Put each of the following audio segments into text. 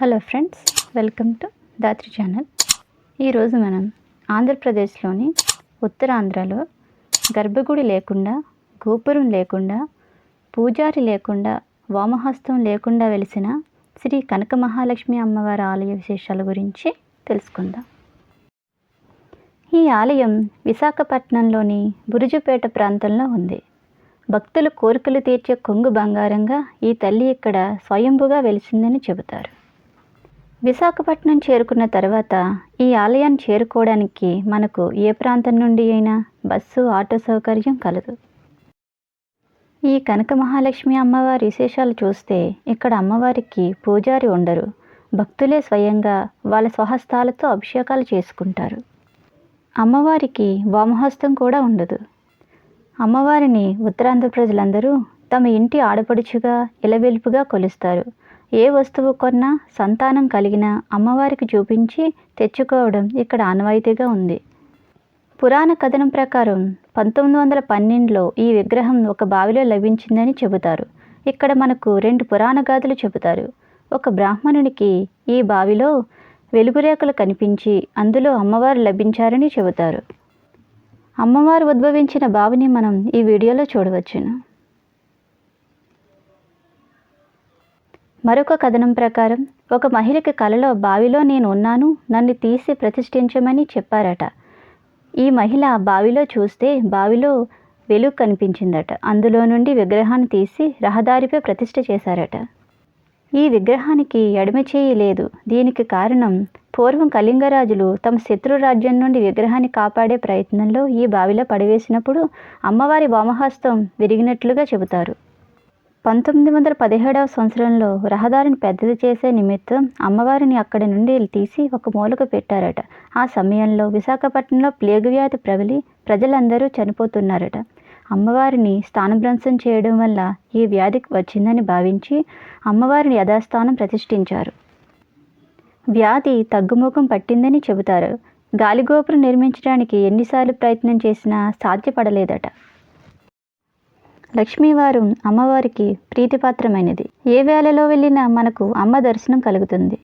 Hello friends welcome to Dhatri channel. ఈరోజు మనం ఆంధ్రప్రదేశ్లోని ఉత్తరాంధ్రలో గర్భగుడి లేకుండా గోపురం లేకుండా పూజారి లేకుండా వామహస్తం లేకుండా వెలిసిన శ్రీ కనక మహాలక్ష్మి అమ్మవారి ఆలయ విశేషాల గురించి తెలుసుకుందాం. ఈ ఆలయం విశాఖపట్నంలోని బురుజుపేట ప్రాంతంలో ఉంది. భక్తుల కోరికలు తీర్చే కొంగు బంగారంగా ఈ తల్లి ఇక్కడ స్వయంభుగా వెలిసిందని చెబుతారు. విశాఖపట్నం చేరుకున్న తర్వాత ఈ ఆలయాన్ని చేరుకోవడానికి మనకు ఏ ప్రాంతం నుండి అయినా బస్సు ఆటో సౌకర్యం కలదు. ఈ కనక మహాలక్ష్మి అమ్మవారి విశేషాలు చూస్తే ఇక్కడ అమ్మవారికి పూజారి ఉండరు. భక్తులే స్వయంగా వాళ్ళ స్వహస్తాలతో అభిషేకాలు చేసుకుంటారు. అమ్మవారికి వామహస్తం కూడా ఉండదు. అమ్మవారిని ఉత్తరాంధ్ర ప్రజలందరూ తమ ఇంటి ఆడపడుచుగా ఇలవెలుపుగా కొలుస్తారు. ఏ వస్తువు కొన్నా సంతానం కలిగినా అమ్మవారికి చూపించి తెచ్చుకోవడం ఇక్కడ ఆనవాయితీగా ఉంది. పురాణ కథనం ప్రకారం పంతొమ్మిది వందల పన్నెండులో ఈ విగ్రహం ఒక బావిలో లభించిందని చెబుతారు. ఇక్కడ మనకు రెండు పురాణ గాథలు చెబుతారు. ఒక బ్రాహ్మణునికి ఈ బావిలో వెలుగురేఖలు కనిపించి అందులో అమ్మవారు లభించారని చెబుతారు. అమ్మవారు ఉద్భవించిన బావిని మనం ఈ వీడియోలో చూడవచ్చును. మరొక కథనం ప్రకారం ఒక మహిళకి కలలో బావిలో నేను ఉన్నాను నన్ను తీసి ప్రతిష్ఠించమని చెప్పారట. ఈ మహిళ బావిలో చూస్తే బావిలో వెలుగు కనిపించిందట. అందులో నుండి విగ్రహాన్ని తీసి రహదారిపై ప్రతిష్ఠ చేశారట. ఈ విగ్రహానికి ఎడమ చేయి లేదు. దీనికి కారణం పూర్వం కళింగరాజులు తమ శత్రు రాజ్యం నుండి విగ్రహాన్ని కాపాడే ప్రయత్నంలో ఈ బావిలో పడివేసినప్పుడు అమ్మవారి వామహస్తం విరిగినట్లుగా చెబుతారు. పంతొమ్మిది వందల పదిహేడవ సంవత్సరంలో రహదారిని పెద్దది చేసే నిమిత్తం అమ్మవారిని అక్కడి నుండి తీసి ఒక మూలకు పెట్టారట. ఆ సమయంలో విశాఖపట్నంలో ప్లేగు వ్యాధి ప్రబలి ప్రజలందరూ చనిపోతున్నారట. అమ్మవారిని స్థానభ్రంశం చేయడం వల్ల ఈ వ్యాధి వచ్చిందని భావించి అమ్మవారిని యథాస్థానం ప్రతిష్ఠించారు. వ్యాధి తగ్గుముఖం పట్టిందని చెబుతారు. గాలిగోపురం నిర్మించడానికి ఎన్నిసార్లు ప్రయత్నం చేసినా సాధ్యపడలేదట. లక్ష్మీవారు అమ్మవారికి ప్రీతిపాత్రమైనది. ఏ వేళలో వెళ్ళినా మనకు అమ్మ దర్శనం కలుగుతుంది.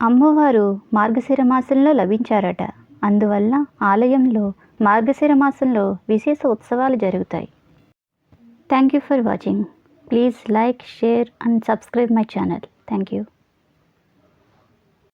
అమ్మవారు మార్గశిర మాసంలో లభించారట. అందువల్ల ఆలయంలో మార్గశిర మాసంలో విశేష ఉత్సవాలు జరుగుతాయి. Thank you for watching please like share and subscribe my channel thank you